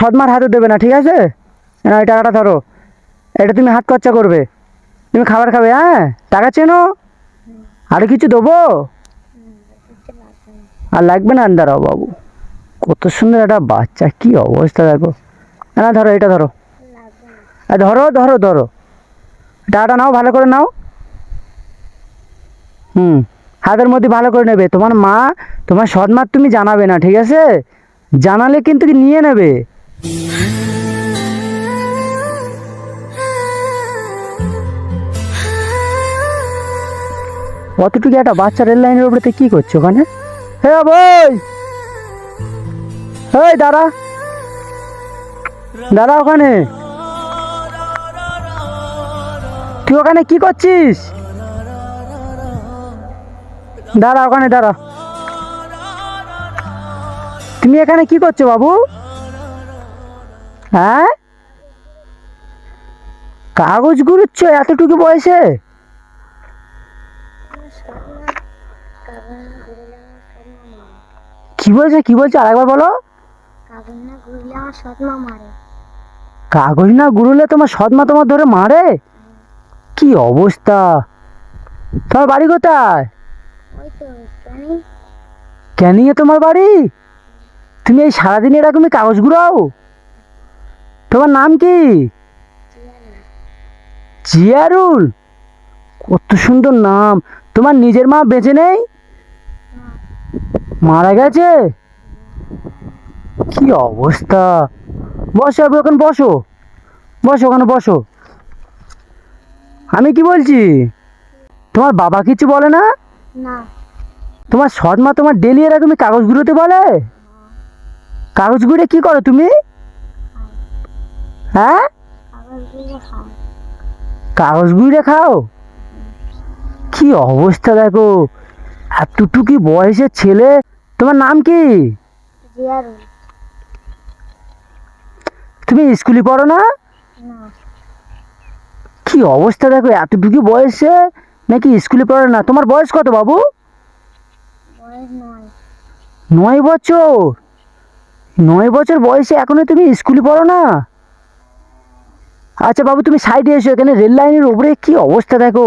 সদমার হাতে দেবে না, ঠিক আছে? না, এই টাকাটা ধরো। এটা তুমি হাত খরচা করবে। তুমি খাবার খাবে হ্যাঁ? টাকা চেনো? আর কিছু দেবো? আর লাগবে না দাঁড়াও বাবু। কত সুন্দর একটা বাচ্চা, কি অবস্থা দেখো। না ধরো, এটা ধরো। ধরো ধরো ধরো। টাকাটা নাও, ভালো করে নাও। হুম, হাতের মধ্যে ভালো করে নেবে। তোমার মা, তোমার সৎ মা তুমি জানাবে না, ঠিক আছে? জানালে কিন্তু নিয়ে নেবে? অতটুকু একটা বাচ্চা রেল লাইনের উপরে কি করছ ওখানে? হে বই! এই দাঁড়া। দাঁড়া ওখানে। তুই ওখানে কি করছিস? দাঁড়া ওখানে, দাঁড়া। তুমি এখানে কি করছ বাবু? হ্যাঁ? কাগজ গুরুচ্ছ, এতটুকু বয়সে? কি বলছে কি বলছে, আরেকবার বলো। কাগজ না গুরুলে তোমার সৎমা তোমার ধরে মারে? কি অবস্থা? তোমার বাড়ি কোথায়? ক্যানিংয়ে তোমার বাড়ি? তুমি এই সারাদিন এরকমই কাগজ গুড়াও? তোমার নাম কি? জিয়ারুল? কত সুন্দর নাম। তোমার নিজের মা বেঁচে নেই? মারা গেছে? কি অবস্থা? বসো আপনি ওখানে বসো। বসো ওখানে বসো। আমি কি বলছি? তোমার বাবা কিছু বলে না? তোমার সৎ মা তোমার ডেলি এরকমই কাগজ গুঁড়োতে বলে? কাগজ গুঁড়ে কি করো তুমি? হ্যাঁ? কাগজ গুঁড়ে খাও। কি অবস্থা দেখো। এতটুকু বয়সের ছেলে, তোমার নাম কি? তুমি স্কুলে পড়ো না? কি অবস্থা দেখো এতটুকু বয়সে নাকি স্কুলে পড়ো না? তোমার বয়স কত বাবু? নয় বছর। নয় বছর বয়সে এখনও তুমি স্কুলে পড়ো না? আচ্ছা বাবু তুমি সাইডে এসো এখানে রেল লাইনের উপরে কি অবস্থা দেখো?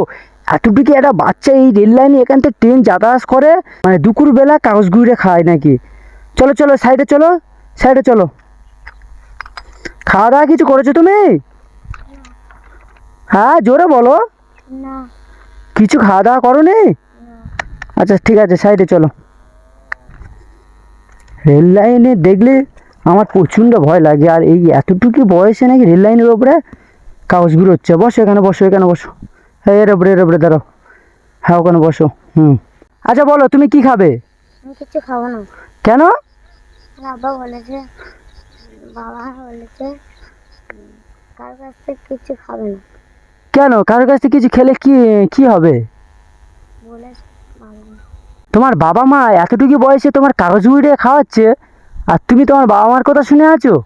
এতটুকু একটা বাচ্চা এই রেল লাইনে এখান থেকে ট্রেন যাতায়াত করে মানে দুপুরবেলা কাগজ গুঁড়ে খায় নাকি? চলো চলো সাইডে চলো সাইডে চলো। খাওয়া দাওয়া কিছু করেছ তুমি? হ্যাঁ জোরে বলো। কিছু খাওয়া দাওয়া করো নি। আচ্ছা ঠিক আছে সাইডে চলো। রেল লাইনে দেখলে আমার প্রচণ্ড ভয় লাগে। আর এই এতটুকু বয়সে নাকি রেল লাইনের ওপরে কাগজগুলো হচ্ছে বসো এখানে বসো এখানে বসো। হ্যাঁ এর ওপরে এর ওপরে দাঁড়াও। হ্যাঁ ওখানে বসো। হুম। আচ্ছা বলো তুমি কি খাবে? কিছু খাব না। কেন? বাবা বলেছে বাবা বলেছে কার কাছ থেকে কিছু খাবে না। কেন? কারোর কাছ থেকে কিছু খেলে কি কি হবে? তোমার বাবা মা এতটুকু বয়সে তোমার কাগজ উড়ে খাওয়াচ্ছে আর তুমি তোমার বাবা মার কথা শুনে আছো?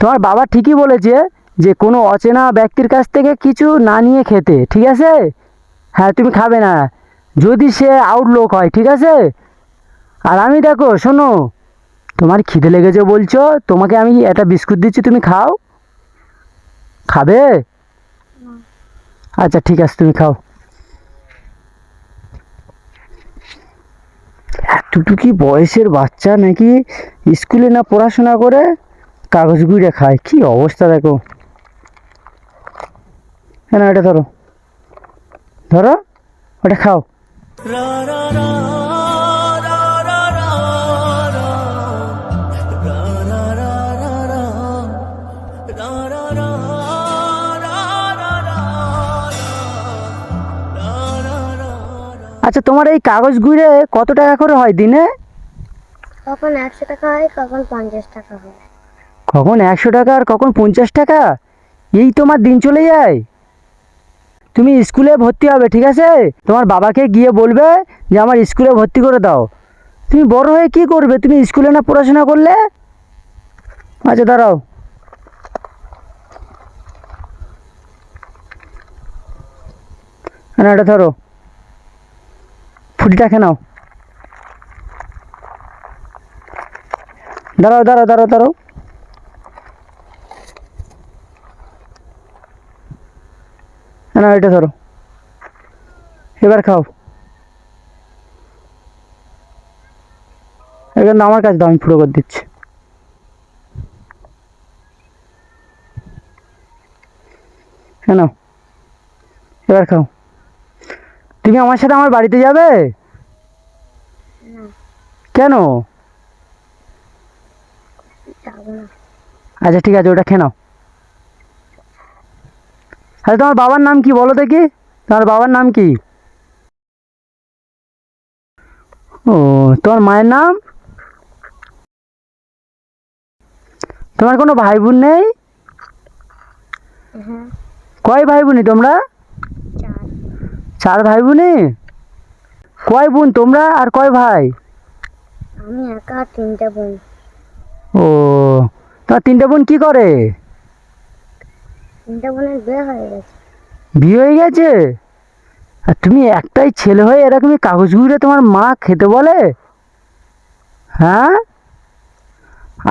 তোমার বাবা ঠিকই বলেছে যে কোনো অচেনা ব্যক্তির কাছ থেকে কিছু না নিয়ে খেতে ঠিক আছে? হ্যাঁ তুমি খাবে না। যদি সে আউটলোক হয় ঠিক আছে? আর আমি দেখো শোনো তোমার খিদে লেগেছে বলছো তোমাকে আমি একটা বিস্কুট দিচ্ছি তুমি খাও। খাবে? আচ্ছা ঠিক আছে তুমি খাও। এতটুকু বয়সের বাচ্চা নাকি স্কুলে না পড়াশোনা করে? কাগজ গুঁড়ে খায়। কি অবস্থা দেখো। হ্যাঁ এটা ধরো। ধরো, ওটা খাও। আচ্ছা তোমার এই কাগজ গুঁড়ে কত টাকা করে হয় দিনে? কখন একশো টাকা হয় কখন পঞ্চাশ টাকা হয়। কখন একশো টাকা আর কখন পঞ্চাশ টাকা? এই তোমার দিন চলে যায়। তুমি স্কুলে ভর্তি হবে ঠিক আছে? তোমার বাবাকে গিয়ে বলবে যে আমার স্কুলে ভর্তি করে দাও। তুমি বড় হয়ে কি করবে? তুমি স্কুলে না পড়াশোনা করলে? আচ্ছা দাঁড়াও। না এটা ধরো। খুঁটিটা নাও। দাঁড়াও দাঁড়াও দাঁড়াও দাঁড়াও। না এটা ধরো। এবার খাও। এবার আমার কাছে দাও, আমি পুরো করে দিচ্ছি। কেন এবার খাও। তুমি আমার সাথে আমার বাড়িতে যাবে? কেন? আচ্ছা ঠিক আছে ওটা খেয়ে নাও। আরে তোমার বাবার নাম কি বলো দেখি? তোমার বাবার নাম কি? ও তোমার মায়ের নাম? তোমার কোনো ভাই বোন নেই কয় ভাই বোনই তোমরা? চার ভাই বোনই কয় বোন তোমরা আর কয় ভাই? আমি একা তিনটে বোন। ও তোমার তিনটে বোন কি করে? তিনটে বোনের বিয়ে হয়ে গেছে। বিয়ে হয়ে গেছে? আর তুমি একটাই ছেলে হয়ে এরকমই কাগজ গুঁড়ে তোমার মা খেতে বলে? হ্যাঁ?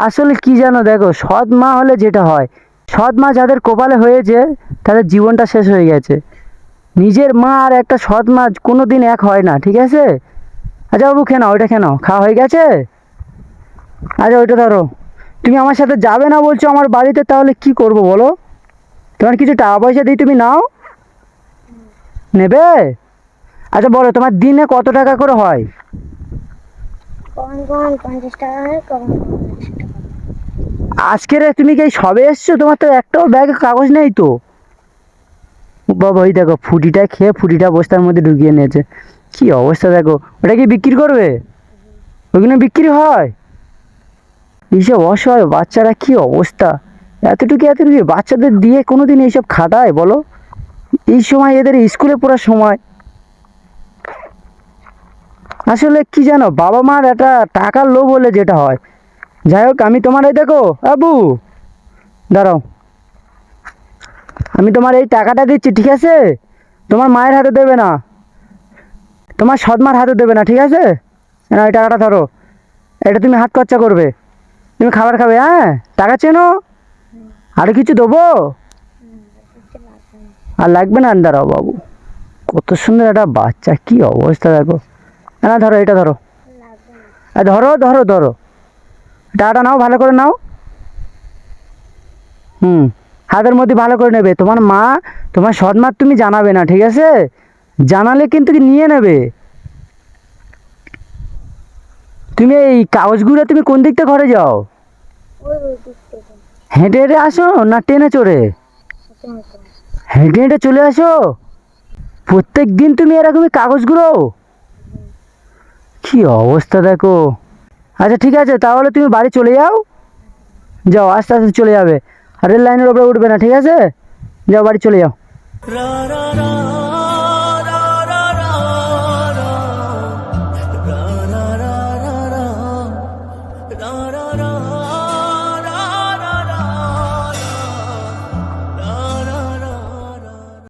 আসলে কি জানো দেখো সৎ মা হলে যেটা হয় সৎ মা যাদের কপালে হয়েছে তাদের জীবনটা শেষ হয়ে গেছে। নিজের মা আর একটা সৎ মা কোনো দিন এক হয় না ঠিক আছে? আচ্ছা বাবু খেয়ে নাও ওইটা খেয়ে নাও খাওয়া হয়ে গেছে? আচ্ছা ওইটা ধরো। তুমি আমার সাথে যাবে না বলছো আমার বাড়িতে তাহলে কি করব বলো? তোমার কিছু টাকা পয়সা দিই তুমি নাও। নেবে? আচ্ছা বলো তোমার দিনে কত টাকা করে হয়। আজকের তুমি কি সবে এসছো? তোমার তো একটাও ব্যাগে কাগজ নেই তো। বাবা ওই দেখো, ফুটিটা খেয়ে ফুটিটা বস্তার মধ্যে ঢুকিয়ে নিয়েছে। কি অবস্থা দেখো, ওটা কি বিক্রি করবে? ওইগুলো বিক্রি হয়? এইসব অসহায় বাচ্চারা কি অবস্থা? এতটুকু এতটুকু বাচ্চাদের দিয়ে কোনো দিন এইসব খাটায় বলো? এই সময় এদের স্কুলে পড়ার সময়। আসলে কি জানো, বাবা মার একটা টাকার লোভ হলে যেটা হয়। যাই হোক, আমি তোমার এই দেখো, আবু। দাঁড়াও। আমি তোমার এই টাকাটা দিচ্ছি, ঠিক আছে? তোমার মায়ের হাতে দেবে না। তোমার সদমার হাতে দেবে না, ঠিক আছে? না, এই টাকাটা ধরো। এটা তুমি হাত খরচা করবে। তুমি খাবার খাবে হ্যাঁ? টাকা চেনো? আর কিছু দেবো? আর লাগবে না? দাঁড়াও বাবু। কত সুন্দর একটা বাচ্চা, কি অবস্থা দেখো। না ধরো, এটা ধরো। ধরো ধরো ধরো। টাকাটা নাও, ভালো করে নাও। হুম। হাতের মধ্যে ভালো করে নেবে। তোমার মা, তোমার সৎ মা তুমি জানাবে না, ঠিক আছে? জানালে কিন্তু নিয়ে নেবে। তুমি এই কাগজগুলো তুমি কোন দিক থেকে ঘরে যাও? হেঁটে হেঁটে আসো না ট্রেনে চড়ে? হেঁটে হেঁটে চলে আসো? প্রত্যেক দিন তুমি এরকমই কাগজগুলো? কি অবস্থা দেখো। আচ্ছা ঠিক আছে, তাহলে তুমি বাড়ি চলে যাও। যাও, আস্তে আস্তে চলে যাবে। রেল লাইনের ওপরে উঠবে না ঠিক আছে? যাও বাড়ি চলে যাও।